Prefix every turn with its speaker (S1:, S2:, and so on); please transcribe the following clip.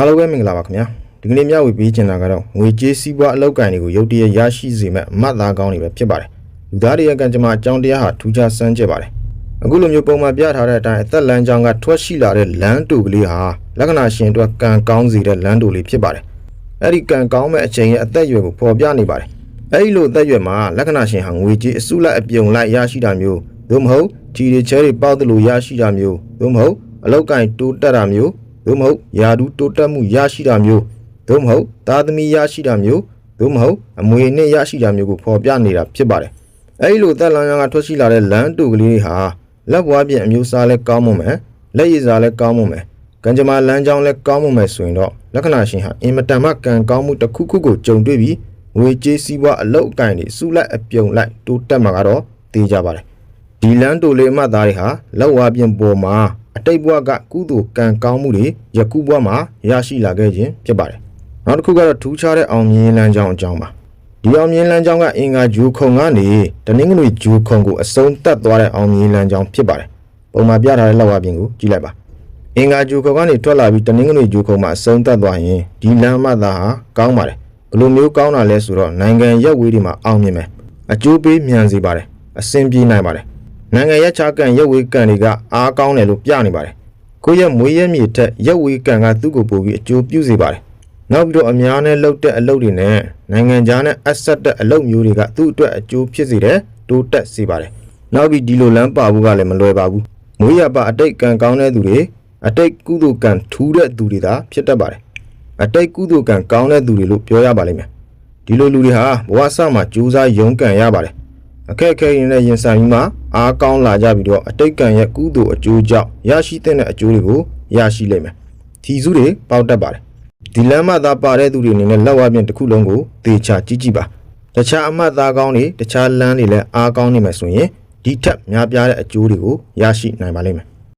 S1: အားလုံးပဲမင်္ဂလာပါခင်ဗျာဒီကနေ့မျှဝေပေးချင်တာကတော့ငွေကြေးစည်းပွားအလောက်ကိုင်းတွေကိုရုတ်တရက်ရရှိစေမဲ့အမှတ်သားကောင်းတွေပဲဖြစ်ပါတယ်လူသားတွေရဲ့ကံကြမ္မာအကြောင်းတရားဟာထူးခြားဆန်းကျက်ပါတယ်အခုလိုမျိုးပုံမှန်ပြထားတဲ့အတိုင်းအသက်လမ်းကြောင်းကထွက်ရှိလာတဲ့လမ်းတူကလေးဟာလက္ခဏာရှင်အတွက်ကံကောင်းစေတဲ့လမ်းတူလေးဖြစ်ပါတယ်အဲ့ဒီကံကောင်းမဲ့အချိန်ရဲ့အသက်အရွယ်ကိုဖော်ပြနေပါတယ်အဲ့ဒီလိုအသက်အရွယ်မှာလက္ခဏာရှင်ဟာငွေကြေးအစုလိုက်အပြုံလိုက်ရရှိတာမျိုးသို့မဟုတ်ခြေတွေချဲတွေပေါက်သလိုရရှိတာမျိုးသို့မဟုတ်အလောက်ကိုင်းတိုးတက်တာမျိုး သို့မဟုတ်ယာဒူတိုးတက်မှုရရှိတာမျိုးသို့မဟုတ်သားသမီးရရှိတာမျိုးသို့မဟုတ်အမွေနဲ့ရရှိတာမျိုးကိုဖော်ပြနေတာဖြစ်ပါတယ်။အဲဒီလိုသက်လမ်းရန်ကထွက်ရှိလာတဲ့လမ်းတူကလေးတွေဟာလက်ဘွားပြင်အမျိုးအစားလဲကောင်းမွန်မယ်လက်ရည်စားလဲကောင်းမွန်မယ်ကံကြမ္မာလမ်းကြောင်းလဲကောင်းမွန်မယ်ဆိုရင်တော့လက္ခဏာရှင်ဟာအင်မတန်မှကံကောင်းမှုတစ်ခုခုကိုကြုံတွေ့ပြီးငွေကြေးစည်းဝါအလောက်အကင်တွေစုလိုက်အပြုံလိုက်တိုးတက်မှာကတော့သိကြပါတယ်။ဒီလန်တိုလေးအမှတ်သားတွေဟာလောက်ဝါပြင်ပေါ်မှာ အတိတ်ဘဝကကုသိုလ်ကံကောင်းမှုတွေယခုဘဝမှာရရှိလာခဲ့ခြင်းဖြစ်ပါတယ်။နောက်တစ်ခုကတော့ထူးခြားတဲ့အောင်မြင်လမ်းကြောင်းအကြောင်းပါ။ဒီအောင်မြင်လမ်းကြောင်းကအင်္ဂါဂျူခုံကနေတနင်္ဂနွေဂျူခုံကိုအစုံတက်သွားတဲ့အောင်မြင်လမ်းကြောင်းဖြစ်ပါတယ်။ပုံမှန်ပြထားတဲ့လောက်ဝါပြင်ကိုကြည့်လိုက်ပါ။အင်္ဂါဂျူခုံကနေထွက်လာပြီးတနင်္ဂနွေဂျူခုံမှာအစုံတက်သွားရင်ဒီလမ်းအမှတ်သားဟာကောင်းပါတယ်။ဘယ်လိုမျိုးကောင်းတာလဲဆိုတော့နိုင်ငံရက်ဝေးတွေမှာအောင်မြင်မယ်။အကျိုးပေးမြန်စေပါတယ်။အဆင်ပြေနိုင်ပါတယ်။ နိုင်ငံရက်ချကန်ရက်ဝေးကန်တွေကအားကောင်းတယ်လို့ပြနေပါတယ်။ကိုယ့်ရဲ့မွေးရမြေထက်ရက်ဝေးကန်ကသူ့ကိုပို့ပြီးအကျိုးပြုစေပါတယ်။နောက်ပြီးတော့အများနဲ့လှုပ်တဲ့အလုပ်တွေနဲ့နိုင်ငံခြားနဲ့အဆက်တဲ့အလုပ်မျိုးတွေကသူ့အတွက်အကျိုးဖြစ်စေတယ်တိုးတက်စေပါတယ်။နောက်ပြီးဒီလိုလမ်းပါဖို့ကလည်းမလွယ်ပါဘူး။မွေးရပါအတိတ်ကံကောင်းတဲ့သူတွေအတိတ်ကုသိုလ်ကံထူးတဲ့သူတွေသာဖြစ်တတ်ပါတယ်။အတိတ်ကုသိုလ်ကံကောင်းတဲ့သူတွေလို့ပြောရပါလိမ့်မယ်။ဒီလိုလူတွေဟာဘဝဆမှာကြိုးစားရုန်းကန်ရပါတယ်။အခက်အခဲတွေနဲ့ရင်ဆိုင်ပြီးမှ အားကောင်းလာကြပြီးတော့အတိတ်ကံရဲ့ကုသိုလ်အကျိုးကြောင့်ရရှိတဲ့အကျိုးတွေကိုရရှိလိမ့်မယ်။ထီစုတွေပေါက်တတ်ပါတယ်။ဒီလမ်းမသားပါတဲ့သူတွေအနေနဲ့လက်ဝါးပြင်တစ်ခုလုံးကိုသေချာကြည့်ကြည့်ပါ။တခြားအမှတ်သားကောင်းတွေတခြားလမ်းတွေလည်းအားကောင်းနေမယ်ဆိုရင်ဒီထက်များပြားတဲ့အကျိုးတွေကိုရရှိနိုင်ပါလိမ့်မယ်။